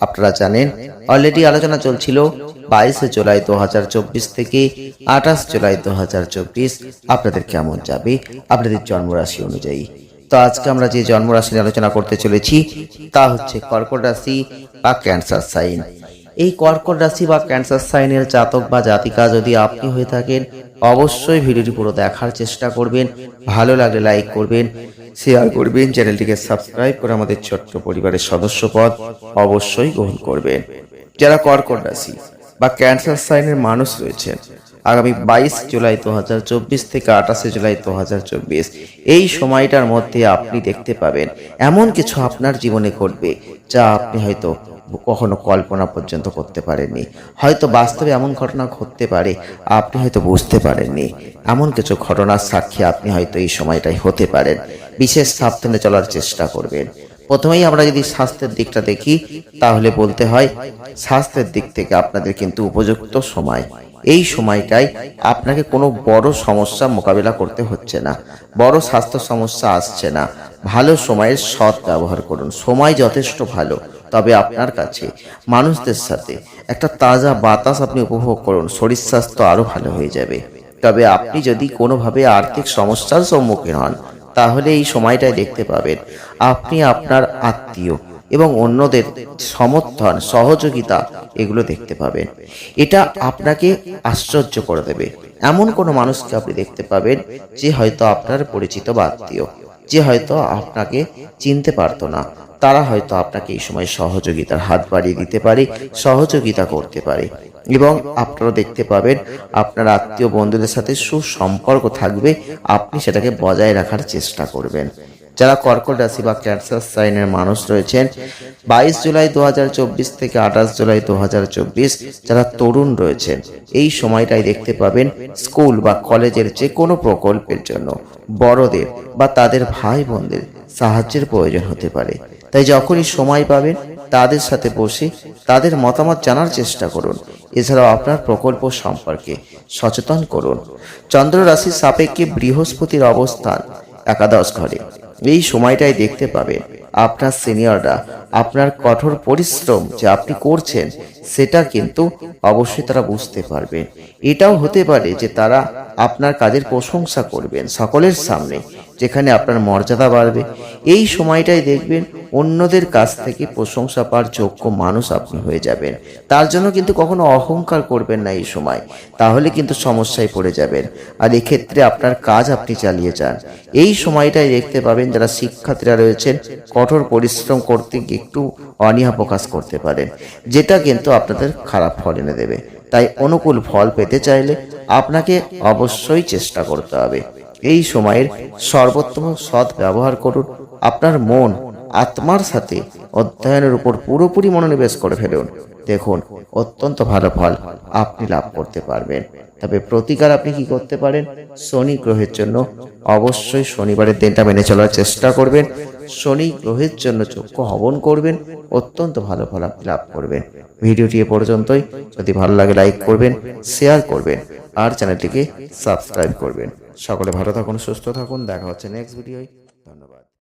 আপনারা জানেন অলরেডি আলোচনা চলছিল বাইশে জুলাই দু হাজার চব্বিশ থেকে আঠাশ জুলাই দু হাজার চব্বিশ। আপনাদের কেমন যাবে? আপনাদের জন্মরাশি অনুযায়ী। তো আজকে আমরা যে জন্মরাশি নিয়ে আলোচনা করতে চলেছি, তা হচ্ছে কর্কট রাশি বা ক্যান্সার সাইন। এই কর্কট রাশি বা ক্যান্সার সাইনের জাতক বা জাতিকা যদি আপনি হয়ে থাকেন, অবশ্যই ভিডিওটি পুরো দেখার চেষ্টা করবেন, ভালো লাগলে লাইক করবেন শেয়ার করবেন, চ্যানেলটিকে সাবস্ক্রাইব করে আমাদের ছোট্ট পরিবারের সদস্য পদ অবশ্যই গ্রহণ করবেন। যারা কর্কট রাশি বা ক্যান্সার সাইনের মানুষ রয়েছেন, আগামী বাইশ জুলাই দু হাজার চব্বিশ থেকে আঠাশে জুলাই দু হাজার চব্বিশ, এই সময়টার মধ্যে আপনি দেখতে পাবেন এমন কিছু আপনার জীবনে ঘটবে যা আপনি হয়তো কখনো কল্পনা পর্যন্ত করতে পারেননি। হয়তো বাস্তবে এমন ঘটনা ঘটতে পারে, আপনি হয়তো বুঝতে পারেননি। এমন কিছু ঘটনার সাক্ষী আপনি হয়তো এই সময়টাই হতে পারেন। বিশেষ সাবধানে চলার চেষ্টা করবেন। প্রথমেই আমরা যদি স্বাস্থ্যের দিকটা দেখি, তাহলে বলতে হয়, স্বাস্থ্যের দিক থেকে আপনাদের কিন্তু উপযুক্ত সময়। এই সময়টায় আপনাকে কোনো বড় সমস্যা মোকাবিলা করতে হচ্ছে না। বড় স্বাস্থ্য সমস্যা আসছে না। ভালো সময়ের সৎ ব্যবহার করুন। সময় যথেষ্ট ভালো, তবে আপনার কাছে, মানুষদের সাথে একটা তাজা বাতাস আপনি উপভোগ করুন। শরীর স্বাস্থ্য আরও ভালো হয়ে যাবে। তবে আপনি যদি কোনোভাবে আর্থিক সমস্যার সম্মুখীন হন, তাহলে এই সময়টায় দেখতে পাবেন, আপনি আপনার আত্মীয় এবং অন্যদের সমর্থন, সহযোগিতা এগুলো দেখতে পাবেন। এটা আপনাকে আশ্চর্য করে দেবে। এমন কোনো মানুষকে আপনি দেখতে পাবেন যে হয়তো আপনার পরিচিত বা আত্মীয়, যে হয়তো আপনাকে চিনতে পারতো না। তারা হয়তো আপনাকে এই সময় সহযোগিতার হাত বাড়িয়ে দিতে পারে, সহযোগিতা করতে পারে এবং আপনারা দেখতে পাবেন আপনার আত্মীয় বন্ধুদের সাথে সুসম্পর্ক থাকবে, আপনি সেটাকে বজায় রাখার চেষ্টা করবেন। যারা কর্কট রাশি বা ক্যান্সার সাইনের মানুষ রয়েছেন, বাইশ জুলাই দু হাজার চব্বিশ থেকে আঠাশ জুলাই দু হাজার চব্বিশ যারা তরুণ রয়েছেন, এই সময়টাই দেখতে পাবেন স্কুল বা কলেজের যে কোনো প্রকল্পের জন্য। বড়দের বা তাদের ভাই বোনদের সাহায্যের প্রয়োজন হতে পারে। তাই যখনই সময় পাবেন, তাদের সাথে বসে তাদের মতামত জানার চেষ্টা করুন। এছাড়াও আপনার প্রকল্প সম্পর্কে সচেতন করুন। চন্দ্র রাশির সাপেক্ষে বৃহস্পতির অবস্থান একাদশ ঘরে। এই সময়টাই দেখতে পাবে আপনার সিনিয়ররা আপনার কঠোর পরিশ্রম যে আপনি করছেন, সেটা কিন্তু অবশ্যই তারা বুঝতে পারবে। এটাও হতে পারে যে তারা আপনার কাজের প্রশংসা করবেন সকলের সামনে, যেখানে আপনার মর্যাদা বাড়বে এই সময়টাই দেখবেন অন্যদের কাছ থেকে প্রশংসা পাওয়ার যোগ্য মানুষ আপনি হয়ে যাবেন। তার জন্য কিন্তু কখনো অহংকার করবেন না এই সময়। তাহলে কিন্তু সমস্যায় পড়ে যাবেন। আর এক্ষেত্রে আপনার কাজ আপনি চালিয়ে যান। এই সময়টাই দেখতে পাবেন যারা শিক্ষার্থীরা রয়েছেন, কঠোর পরিশ্রম করতে একটু অনীহা প্রকাশ করতে পারেন। যেটা কিন্তু আপনাদের খারাপ ফল এনে দেবে। তাই অনুকূল ফল পেতে চাইলে আপনাকে অবশ্যই চেষ্টা করতে হবে। এই সময়ের সর্বোত্তম সৎ ব্যবহার করুন আপনার মন, আত্মার সাথে অধ্যয়নের উপর পুরোপুরি মনোনিবেশ করে ফেলুন। দেখুন, অত্যন্ত ভালো ফল আপনি লাভ করতে পারবেন। তবে প্রতিকার আপনি কি করতে পারেন? শনি গ্রহের জন্য অবশ্যই শনিবারের দিনটা মেনে চলার চেষ্টা করবেন। শনি গ্রহের জন্য চক্ষু হবন করবেন। অত্যন্ত ভালো ফল আপনি লাভ করবেন। ভিডিওটি এ পর্যন্তই। যদি ভালো লাগে, লাইক করবেন, শেয়ার করবেন, আর চ্যানেলটিকে সাবস্ক্রাইব করবেন। সকলে ভালো থাকুন, সুস্থ থাকুন। দেখা হচ্ছে নেক্সট ভিডিওয় ধন্যবাদ।